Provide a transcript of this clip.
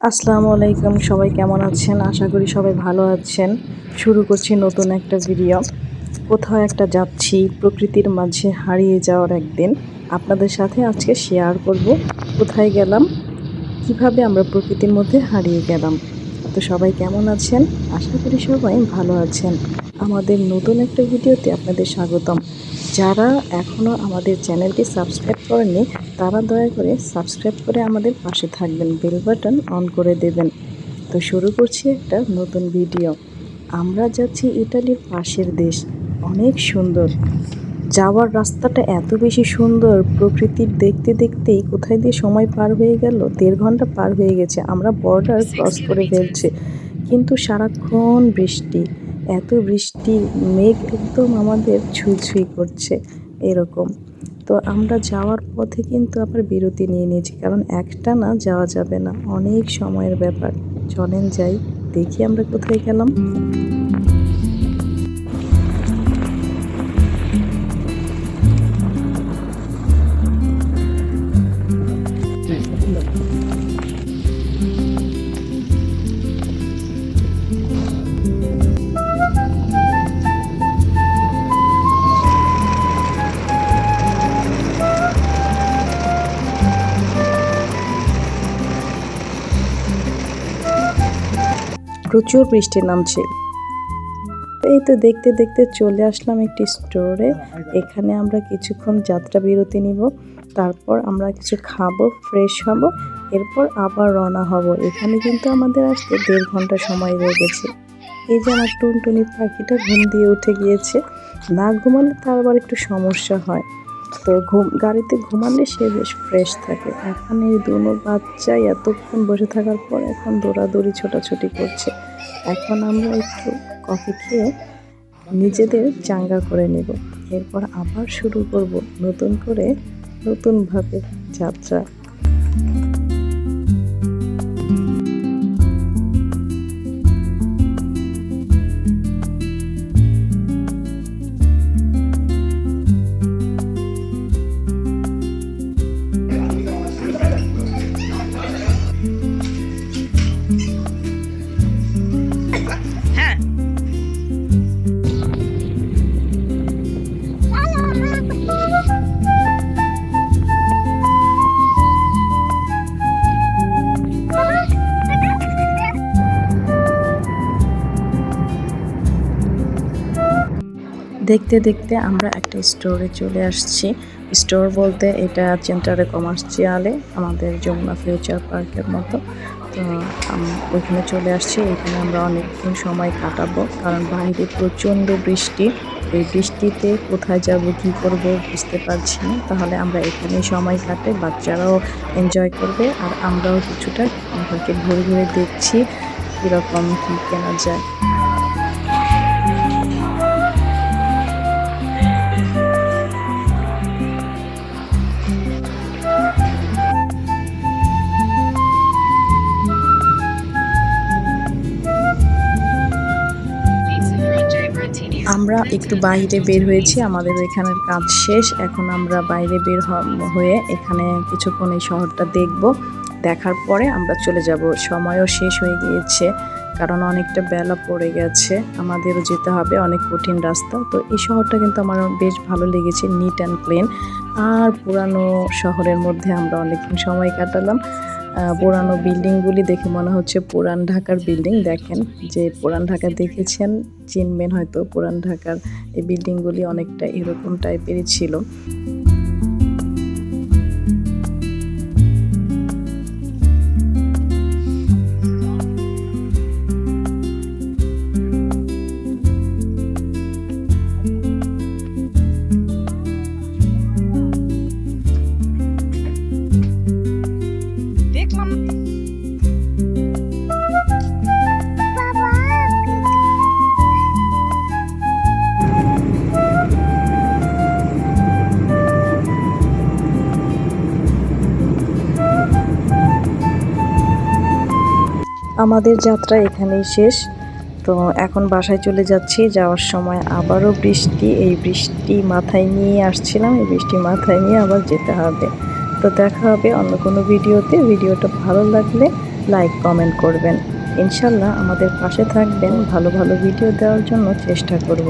আসসালামু আলাইকুম, সবাই কেমন আছেন? আশা করি সবাই ভালো আছেন। শুরু করছি নতুন একটা ভিডিও কোথাও একটা যাচ্ছি, প্রকৃতির মাঝে হারিয়ে যাওয়ার একদিন। আপনাদের সাথে আজকে শেয়ার করব, কোথায় গেলাম, কীভাবে আমরা প্রকৃতির মধ্যে হারিয়ে গেলাম। তো সবাই কেমন আছেন? আশা করি সবাই ভালো আছেন। আমাদের নতুন একটা ভিডিওতে আপনাদের স্বাগতম। যারা এখনও আমাদের চ্যানেলটি সাবস্ক্রাইব করেননি, তারা দয়া করে সাবস্ক্রাইব করে আমাদের পাশে থাকবেন, বেল বাটন অন করে দেবেন। তো শুরু করছি একটা নতুন ভিডিও। আমরা যাচ্ছি ইটালির পাশের দেশ, অনেক সুন্দর। যাওয়ার রাস্তাটা এত বেশি সুন্দর, প্রকৃতির দেখতে দেখতেই কোথায় দিয়ে সময় পার হয়ে গেল, দেড় ঘণ্টা পার হয়ে গেছে, আমরা বর্ডার ক্রস করে ফেলছি। কিন্তু সারাক্ষণ বৃষ্টি। এত বৃষ্টি, মেঘ একদম আমাদের ছুঁই ছুঁই করছে এরকম। তো আমরা যাওয়ার পথে কিন্তু আবার বিরতি নিয়ে নিয়েছি, কারণ একটা না যাওয়া যাবে না, অনেক সময়ের ব্যাপার। চলেন যাই, দেখি আমরা কোথায় গেলাম। প্রচুর বৃষ্টি নামছে। এই তো দেখতে দেখতে চলে আসলাম একটি স্টোরে এখানে আমরা কিছুক্ষণ যাত্রা বিরতি নিব, তারপর আমরা কিছু খাব ফ্রেশ হব, এরপর আবার রওনা হব। এখানে কিন্তু আমাদের আসতে দেড় ঘণ্টা সময় রয়ে গেছে। এই যে আমার টুনটুনি পাখিটা ঘুম দিয়ে উঠে গিয়েছে, না ঘুমালে তার আবার একটু সমস্যা হয়। তো ঘুম, গাড়িতে ঘুমালে সে বেশ ফ্রেশ থাকে। এখন এই দুনো বাচ্চা এতক্ষণ বসে থাকার পর এখন দৌড়াদৌড়ি, ছোটাছুটি করছে। এখন আমরা একটু কফি খেয়ে নিজেদের চাঙ্গা করে নেব। এরপর আবার শুরু করব নতুন করে নতুনভাবে যাত্রা। দেখতে দেখতে আমরা একটা স্টোরে চলে আসছি। স্টোর বলতে এটা চেন্টারে কমার্শিয়ালে আমাদের যমুনা ফিউচার পার্কের মতো। তো ওইখানে চলে আসছি। এখানে আমরা অনেকক্ষণ সময় কাটাবো। কারণ বাইরে প্রচণ্ড বৃষ্টি। এই বৃষ্টিতে কোথায় যাব, কি করব বুঝতে পারছি না। তাহলে আমরা এখানেই সময় কাটে, বাচ্চারাও এনজয় করবে। আর আমরাও কিছুটা ঘুরে ঘুরে দেখছি কীরকম, কী কেনা যায়। আমরা একটু বাইরে বের হয়েছি, আমাদের এখানের কাজ শেষ, এখন আমরা বাইরে বের হয়ে এখানে কিছুক্ষণ এই শহরটা দেখব। দেখার পরে আমরা চলে যাব। সময়ও শেষ হয়ে গিয়েছে, কারণ অনেকটা বেলা পড়ে গেছে, আমাদেরও যেতে হবে, অনেক কঠিন রাস্তা। তো এই শহরটা কিন্তু আমার বেশ ভালো লেগেছে নিট অ্যান্ড ক্লিন আর পুরানো শহরের মধ্যে আমরা অনেকক্ষণ সময় কাটালাম। পুরানো বিল্ডিংগুলি দেখে মনে হচ্ছে পুরান ঢাকার বিল্ডিং। দেখেন যে পুরান ঢাকা দেখেছেন, চিনবেন হয়তো পুরান ঢাকার এই বিল্ডিংগুলি অনেকটা এরকম টাইপেরই ছিল। আমাদের যাত্রা এখানেই শেষ। তো এখন বাসায় চলে যাচ্ছি। যাওয়ার সময় আবারও বৃষ্টি। এই বৃষ্টি মাথায় নিয়ে আসছিলাম। এই বৃষ্টি মাথায় নিয়ে আবার যেতে হবে। তো দেখা হবে অন্য কোনো ভিডিওতে। ভিডিওটা ভালো লাগলে লাইক, কমেন্ট করবেন। ইনশাল্লাহ আমাদের পাশে থাকবেন। ভালো ভালো ভিডিও দেওয়ার জন্য চেষ্টা করব।